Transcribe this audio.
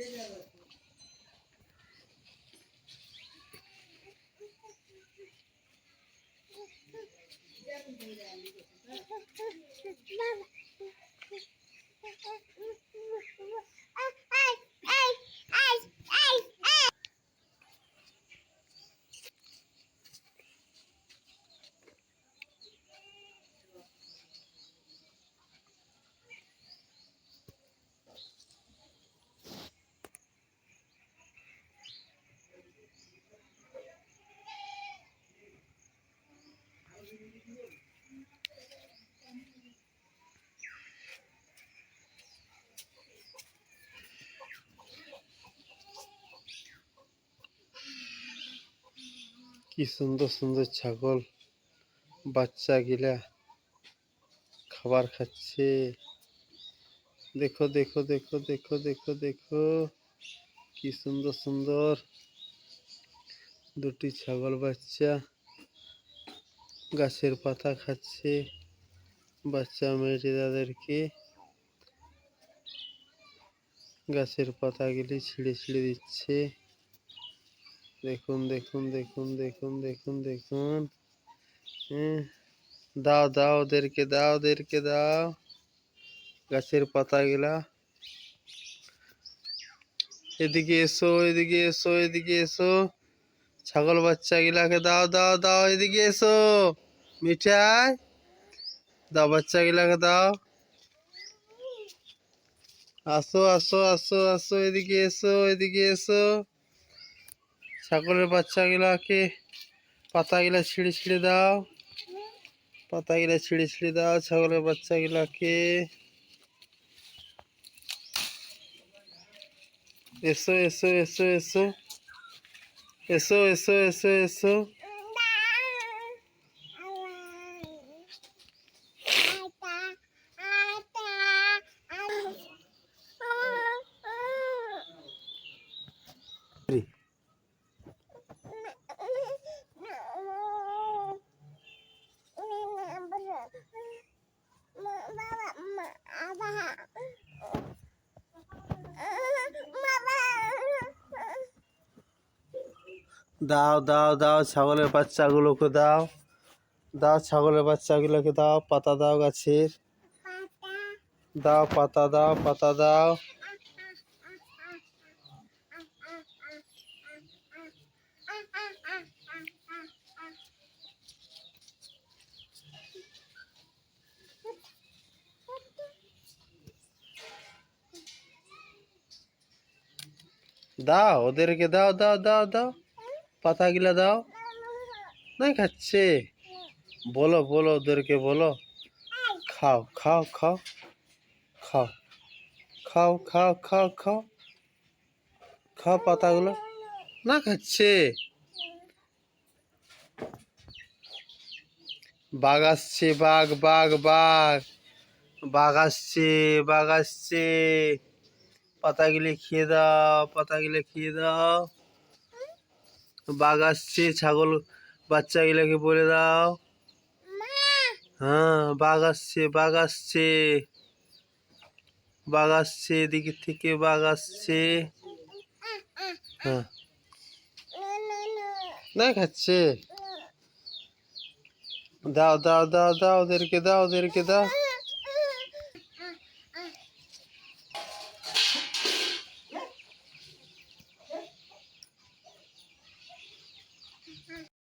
Baba. কি সুন্দর সুন্দর ছাগল বাচ্চা গিলা খাবার খাচ্ছে। দেখো দেখো দেখো দেখো দেখো দেখো, কি সুন্দর সুন্দর দুটি ছাগল বাচ্চা। গাছের পাতা খাচ্ছে, বাচ্চা মেয়েটি তাদেরকে গাছের পাতাগুলি ছিঁড়ে ছিঁড়ে দিচ্ছে। দেখুন দেখুন দেখুন দেখুন দেখুন দেখুন। হ্যাঁ দাও দাও ওদেরকে দাও ওদেরকে, দাও। গাছের পাতাগুলা। এদিকে এসো এদিকে এসো এদিকে এসো। ছাগল বাচ্চাগুলাকে দাও দাও দাও, এদিকে এসো। মিঠাই, দাও, বাচ্চাগুলাকে দাও। আসো আসো আসো আসো, এদিকে এসো এদিকে এসো। ছাগলের বাচ্চাগুলাকে পাতাগুলা ছিঁড়ে ছিঁড়ে দাও। পাতাগুলা ছিঁড়ে ছিঁড়ে দাও ছাগলের বাচ্চাগুলাকে। এসো এসো এসো এসো। Eso, eso, eso, eso. Baba. দাও দাও দাও, ছাগলের বাচ্চাগুলোকে দাও। দাও, ছাগলের বাচ্চাগুলোকে দাও, পাতা দাও গাছের। দাও, পাতা দাও পাতা দাও। দাও, ওদেরকে দাও দাও দাও দাও। পাতাগুলা দাও। নাই খাচ্ছে। বলো বলো, ওদেরকে বলো। খাও খাও খাও খাও। খাও খাও খাও খাও। খাও পাতাগুলো। না খাচ্ছে। বাঘ আসছে, বাঘ বাঘ বাঘ। বাঘ আসছে বাঘ আসছে। পাতাগুলি খেয়ে দাও, পাতাগুলো খেয়ে দাও। বাঘ আসছে, ছাগল বাচ্চাগুলোকে বলে দাও। হ্যাঁ বাঘ আসছে বাঘ আসছে। বাঘ আসছে, এদিকে থেকে বাঘ আসছে। হ্যাঁ। না খাচ্ছে। দাও দাও দাও দাও ওদেরকে দাও ওদেরকে, দাও।